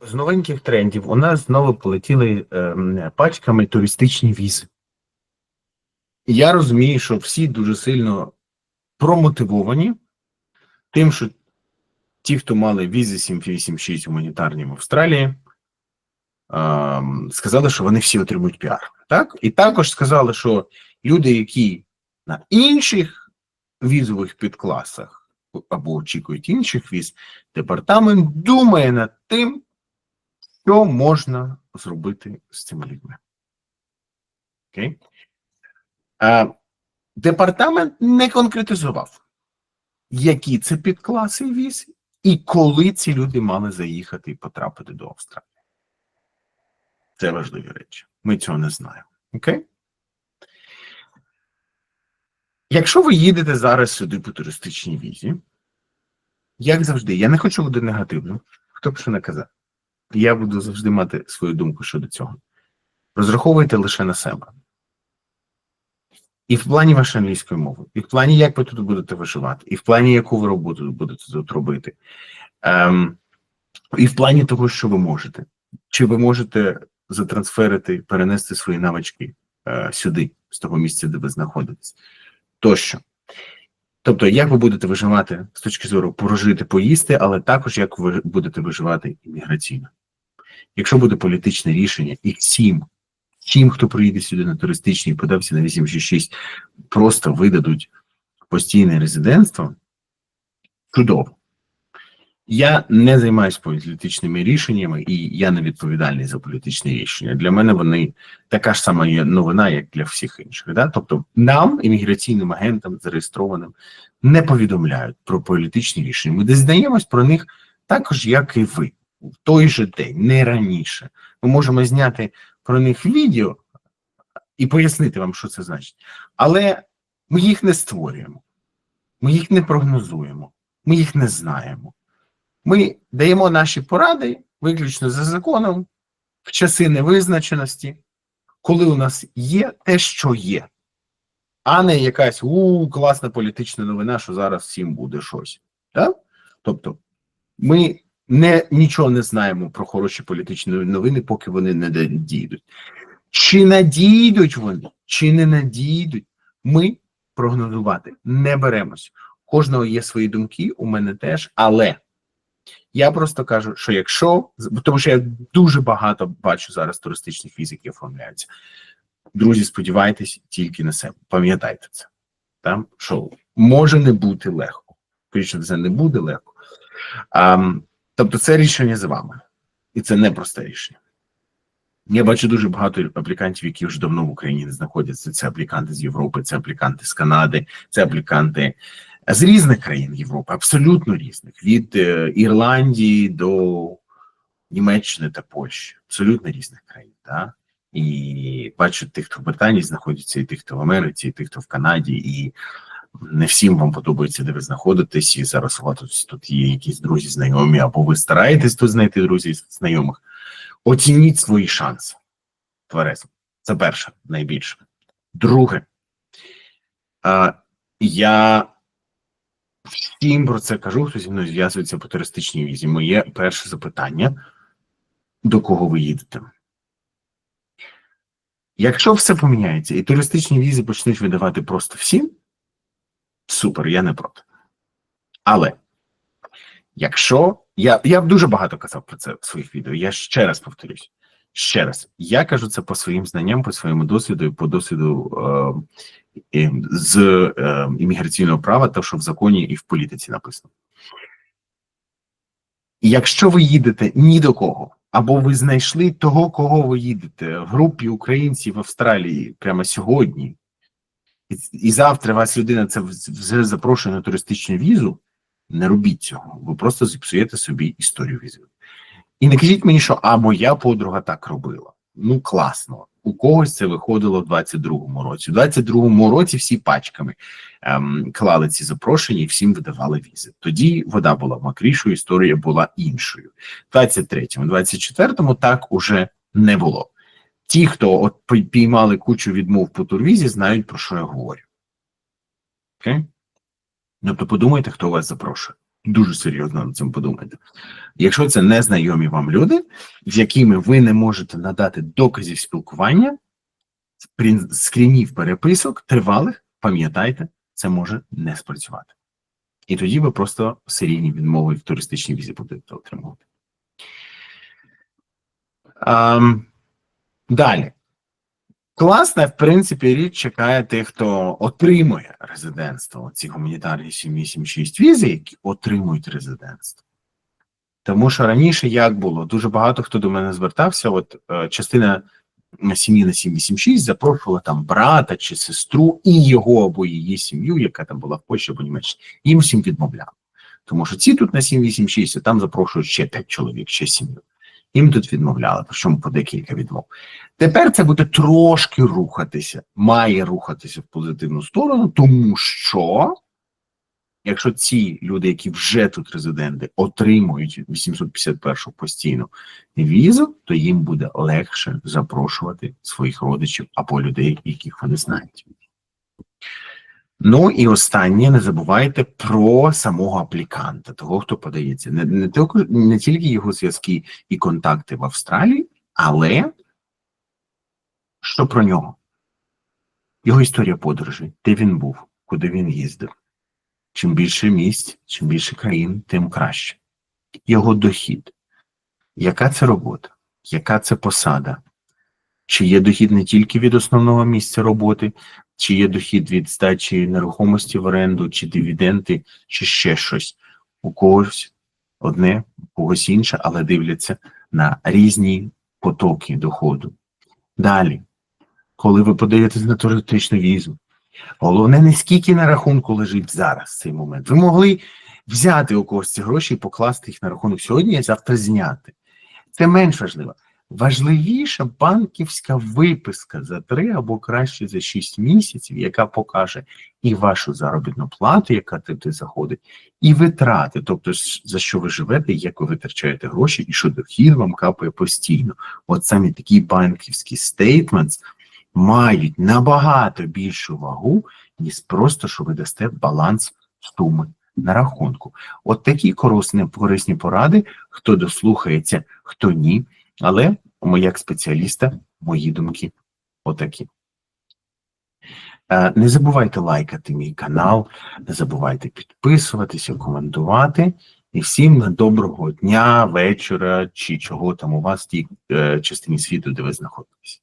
з новеньких трендів у нас знову полетіли е, пачками туристичні візи. Я розумію, що всі дуже сильно промотивовані тим, що ті, хто мали візи 786 гуманітарні в Австралії, е, сказали, що вони всі отримують піар. Так? І також сказали, що люди, які на інших візових підкласах або очікують інших віз, департамент думає над тим, що можна зробити з цими людьми. Окей? А, департамент не конкретизував, які це підкласи віз і коли ці люди мали заїхати і потрапити до Австралії. Це важливі речі. Ми цього не знаємо. Окей? Якщо ви їдете зараз сюди по туристичній візі, як завжди, я не хочу бути негативним, хто б що не казав. Я буду завжди мати свою думку щодо цього. Розраховуйте лише на себе. І в плані вашої англійської мови, і в плані, як ви тут будете виживати, і в плані, яку ви роботу будете тут робити, ем, і в плані того, що ви можете. Чи ви можете затрансферити, перенести свої навички е, сюди, з того місця, де ви знаходитесь, тощо. Тобто, як ви будете виживати з точки зору прожити, поїсти, але також як ви будете виживати імміграційно. Якщо буде політичне рішення, і всім, всім, хто приїде сюди на туристичні і подався на 866, просто видадуть постійне резидентство, чудово. Я не займаюся політичними рішеннями, і я не відповідальний за політичні рішення. Для мене вони така ж сама є новина, як для всіх інших. Да? Тобто, нам, імміграційним агентам, зареєстрованим, не повідомляють про політичні рішення. Ми дізнаємось про них також, як і ви, в той же день, не раніше. Ми можемо зняти про них відео і пояснити вам, що це значить. Але ми їх не створюємо, ми їх не прогнозуємо, ми їх не знаємо. Ми даємо наші поради виключно за законом в часи невизначеності, коли у нас є те, що є, а не якась у класна політична новина, що зараз всім буде щось. Так? Тобто, ми не, нічого не знаємо про хороші політичні новини, поки вони не надійдуть. Чи надійдуть вони, чи не надійдуть, ми прогнозувати не беремось. Кожного є свої думки, у мене теж, але. Я просто кажу, що якщо тому, що я дуже багато бачу зараз туристичних віз, які оформляються. Друзі, сподівайтесь тільки на себе. Пам'ятайте це. Там що може не бути легко. Скоріше це не буде легко. А, тобто, це рішення за вами, і це не просте рішення. Я бачу дуже багато аплікантів, які вже давно в Україні не знаходяться. Це апліканти з Європи, це апліканти з Канади, це апліканти з різних країн Європи, абсолютно різних, від е, Ірландії до Німеччини та Польщі, абсолютно різних країн. Так? І бачу тих, хто в Британії знаходиться, і тих, хто в Америці, і тих, хто в Канаді, і не всім вам подобається, де ви знаходитесь, і зараз у вас тут є якісь друзі, знайомі, або ви стараєтесь тут знайти друзів знайомих. Оцініть свої шанси. Тверезо. Це перше, найбільше. Друге, я всім про це кажу, хто зі мною зв'язується по туристичній візі. Моє перше запитання: до кого ви їдете? Якщо все поміняється і туристичні візи почнуть видавати просто всім, супер, я не проти. Але якщо я я дуже багато казав про це в своїх відео, я ще раз повторюсь. Ще раз, я кажу це по своїм знанням, по своєму досвіду по досвіду е, з е, імміграційного права, те, що в законі і в політиці написано. Якщо ви їдете ні до кого, або ви знайшли того, кого ви їдете в групі українців в Австралії прямо сьогодні, і, завтра вас людина це вже запрошує на туристичну візу, не робіть цього, ви просто зіпсуєте собі історію візи. І не кажіть мені, що а моя подруга так робила. Ну, класно. У когось це виходило в 22-му році. У 22-му році всі пачками ем, клали ці запрошення і всім видавали візи. Тоді вода була мокрішою, історія була іншою. В 23-му, 24-му так уже не було. Ті, хто от піймали кучу відмов по турвізі, знають, про що я говорю. Окей? Тобто подумайте, хто вас запрошує. Дуже серйозно над цим подумайте. Якщо це незнайомі вам люди, з якими ви не можете надати доказів спілкування, скрінів переписок тривалих, пам'ятайте, це може не спрацювати. І тоді ви просто серійні відмови в туристичній візі будете отримувати. Ем, далі. Класна, в принципі, річ чекає тих, хто отримує резидентство. Ці гуманітарні 786 візи, які отримують резидентство. Тому що раніше як було? Дуже багато хто до мене звертався. От е, частина сім'ї на 786 запрошувала там брата чи сестру і його або її сім'ю, яка там була в Польщі або Німеччині. Їм всім відмовляли. Тому що ці тут на 786, а там запрошують ще 5 чоловік, ще сім'ю. Їм тут відмовляли, причому по декілька відмов. Тепер це буде трошки рухатися, має рухатися в позитивну сторону, тому що якщо ці люди, які вже тут резиденти, отримують 851 постійну візу, то їм буде легше запрошувати своїх родичів або людей, яких вони знають. Ну і останнє, не забувайте про самого апліканта, того, хто подається. Не, не, тільки, не тільки його зв'язки і контакти в Австралії, але що про нього? Його історія подорожі, де він був, куди він їздив. Чим більше місць, чим більше країн, тим краще. Його дохід. Яка це робота? Яка це посада? Чи є дохід не тільки від основного місця роботи, чи є дохід від здачі нерухомості в оренду, чи дивіденти, чи ще щось. У когось одне, у когось інше, але дивляться на різні потоки доходу. Далі, коли ви подаєтесь на туристичну візу, головне не скільки на рахунку лежить зараз цей момент. Ви могли взяти у когось ці гроші і покласти їх на рахунок сьогодні, а завтра зняти. Це менш важливо. Важливіша банківська виписка за три або краще за шість місяців, яка покаже і вашу заробітну плату, яка туди заходить, і витрати, тобто за що ви живете, як ви витрачаєте гроші, і що дохід вам капає постійно. От саме такі банківські стейтментс мають набагато більшу вагу, ніж просто що ви дасте баланс суми на рахунку. От такі корисні, корисні поради, хто дослухається, хто ні. Але ми, як спеціаліста, мої думки отакі. Е, Не забувайте лайкати мій канал, не забувайте підписуватися, коментувати. І всім доброго дня, вечора чи чого там у вас в тій е, частині світу, де ви знаходитесь.